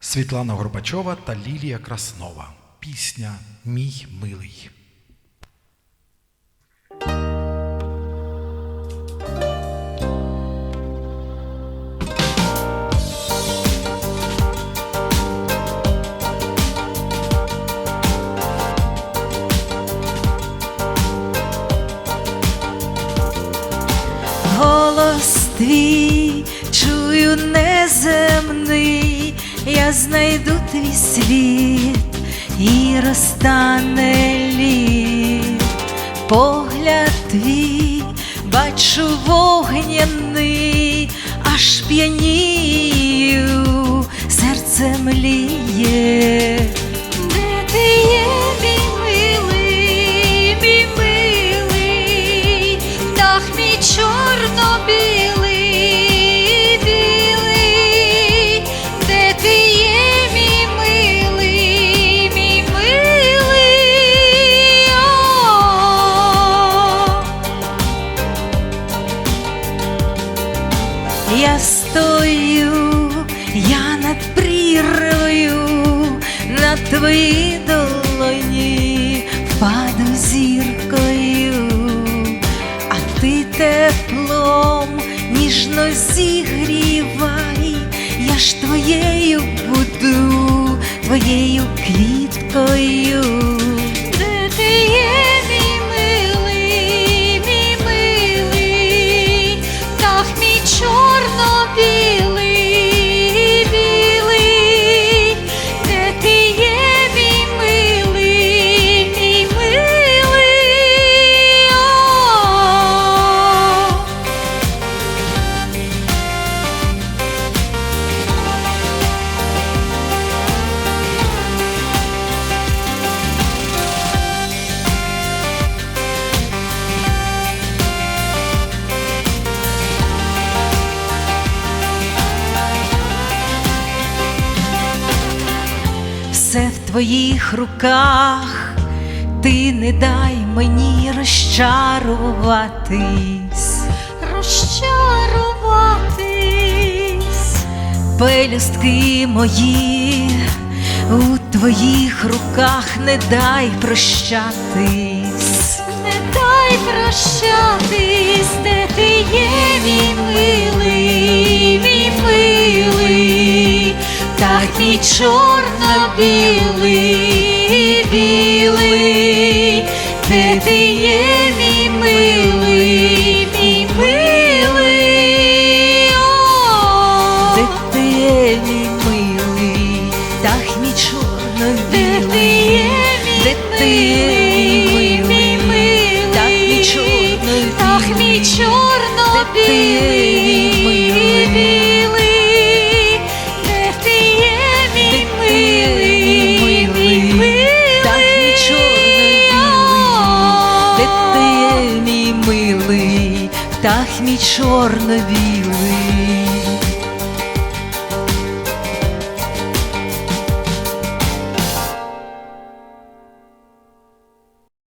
Світлана Горбачова та Лілія Краснова. Пісня Мій милий. Голос твій чую неземний, я знайду твій слід і розтане лід. Погляд твій бачу вогняний, аж п'янію, серце мліє. Де ти є, милий, мій милий, птах мій чорно-білий, Я стою, я над прірвою, на твоїй долоні впаду зіркою, а ти теплом ніжно зігрівай, я ж твоєю буду, твоєю квіткою. Де ти є, мій милий, все в твоїх руках, ти не дай мені розчаруватись, розчаруватись, пелюстки мої у твоїх руках. Не дай прощатись, не дай прощатись, де ти є, мій милий, мій милий, так мій чорно-білий, білий, білий, де ти є, мій милий, мій милий, О! де ти є, мій милий, так мій чорно-білий, де ти є, мій милий, так мій чорно-білий, так мій чорно-білий, білий, птах мій чорно-білий.